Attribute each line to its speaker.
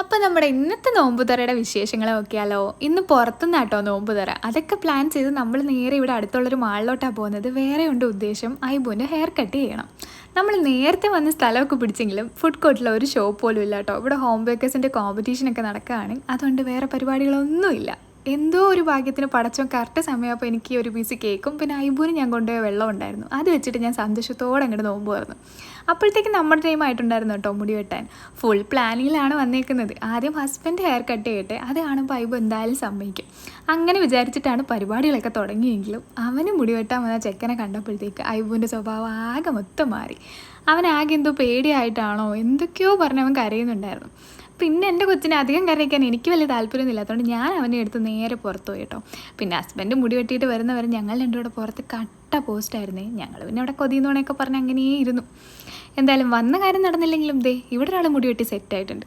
Speaker 1: അപ്പോൾ നമ്മുടെ ഇന്നത്തെ നോമ്പുതറയുടെ വിശേഷങ്ങൾ നോക്കിയാലോ ഇന്ന് പുറത്തുനിന്നാട്ടോ നോമ്പുതറ. അതൊക്കെ പ്ലാൻ ചെയ്ത് നമ്മൾ നേരെ ഇവിടെ അടുത്തുള്ളൊരു മാളിലോട്ടാണ് പോകുന്നത്. വേറെ ഉണ്ട് ഉദ്ദേശം. ഐബുവിന്റെ ഹെയർ കട്ട് ചെയ്യണം. നമ്മൾ നേരത്തെ വന്ന സ്ഥലമൊക്കെ പിടിച്ചെങ്കിലും ഫുഡ് കോർട്ടിൽ ഒരു ഷോപ്പ് പോലും ഇല്ല കേട്ടോ ഇവിടെ ഹോം ബേക്കേഴ്സിന്റെ കോമ്പറ്റീഷനൊക്കെ നടക്കുകയാണ്. അതുകൊണ്ട് വേറെ പരിപാടികളൊന്നുമില്ല. എന്തോ ഒരു ഭാഗ്യത്തിന് പടച്ചോ കറക്റ്റ് സമയമായപ്പോൾ എനിക്ക് ഒരു പീസ് കേക്കും പിന്നെ ഐബൂന് ഞാൻ കൊണ്ടുപോയ വെള്ളം ഉണ്ടായിരുന്നു. അത് വെച്ചിട്ട് ഞാൻ സന്തോഷത്തോടെ അങ്ങോട്ട് നോമ്പുമായിരുന്നു അപ്പോഴത്തേക്കും നമ്മുടെ ടൈം ആയിട്ടുണ്ടായിരുന്നു കേട്ടോ മുടി വെട്ടാൻ. ഫുൾ പ്ലാനിങ്ങിലാണ് വന്നേക്കുന്നത്. ആദ്യം ഹസ്ബൻഡ് ഹെയർ കട്ട് ചെയ്യട്ടെ. അത് കാണുമ്പോൾ ഐബു എന്തായാലും സമ്മതിക്കും. അങ്ങനെ വിചാരിച്ചിട്ടാണ് പരിപാടികളൊക്കെ തുടങ്ങിയെങ്കിലും അവന് മുടി വെട്ടാൻ വന്ന ചെക്കനെ കണ്ടപ്പോഴത്തേക്ക് ഐബുവിന്റെ സ്വഭാവം ആകെ മൊത്തം മാറി. അവൻ ആകെ എന്തോ പേടിയായിട്ടാണോ എന്തൊക്കെയോ പറഞ്ഞ് അവൻ കരയുന്നുണ്ടായിരുന്നു. പിന്നെ എന്റെ കൊച്ചിനെ അധികം കരയിക്കാൻ എനിക്ക് വലിയ താല്പര്യമൊന്നും ഇല്ലാത്തതുകൊണ്ട് ഞാൻ അവനെ എടുത്ത് നേരെ പുറത്ത് പോയി കേട്ടോ. പിന്നെ ഹസ്ബൻഡ് മുടി വെട്ടിയിട്ട് വരുന്നവരെ ഞങ്ങൾ രണ്ടും കൂടെ പുറത്ത് കട്ട പോസ്റ്റായിരുന്നേ ഞങ്ങൾ പിന്നെ അവിടെ കൊതിയെന്നോണയൊക്കെ പറഞ്ഞ് അങ്ങനെയേ ഇരുന്നു. എന്തായാലും വന്ന കാര്യം നടന്നില്ലെങ്കിലും ദേ ഇവിടെ ഒരാൾ മുടി വെട്ടി സെറ്റായിട്ടുണ്ട്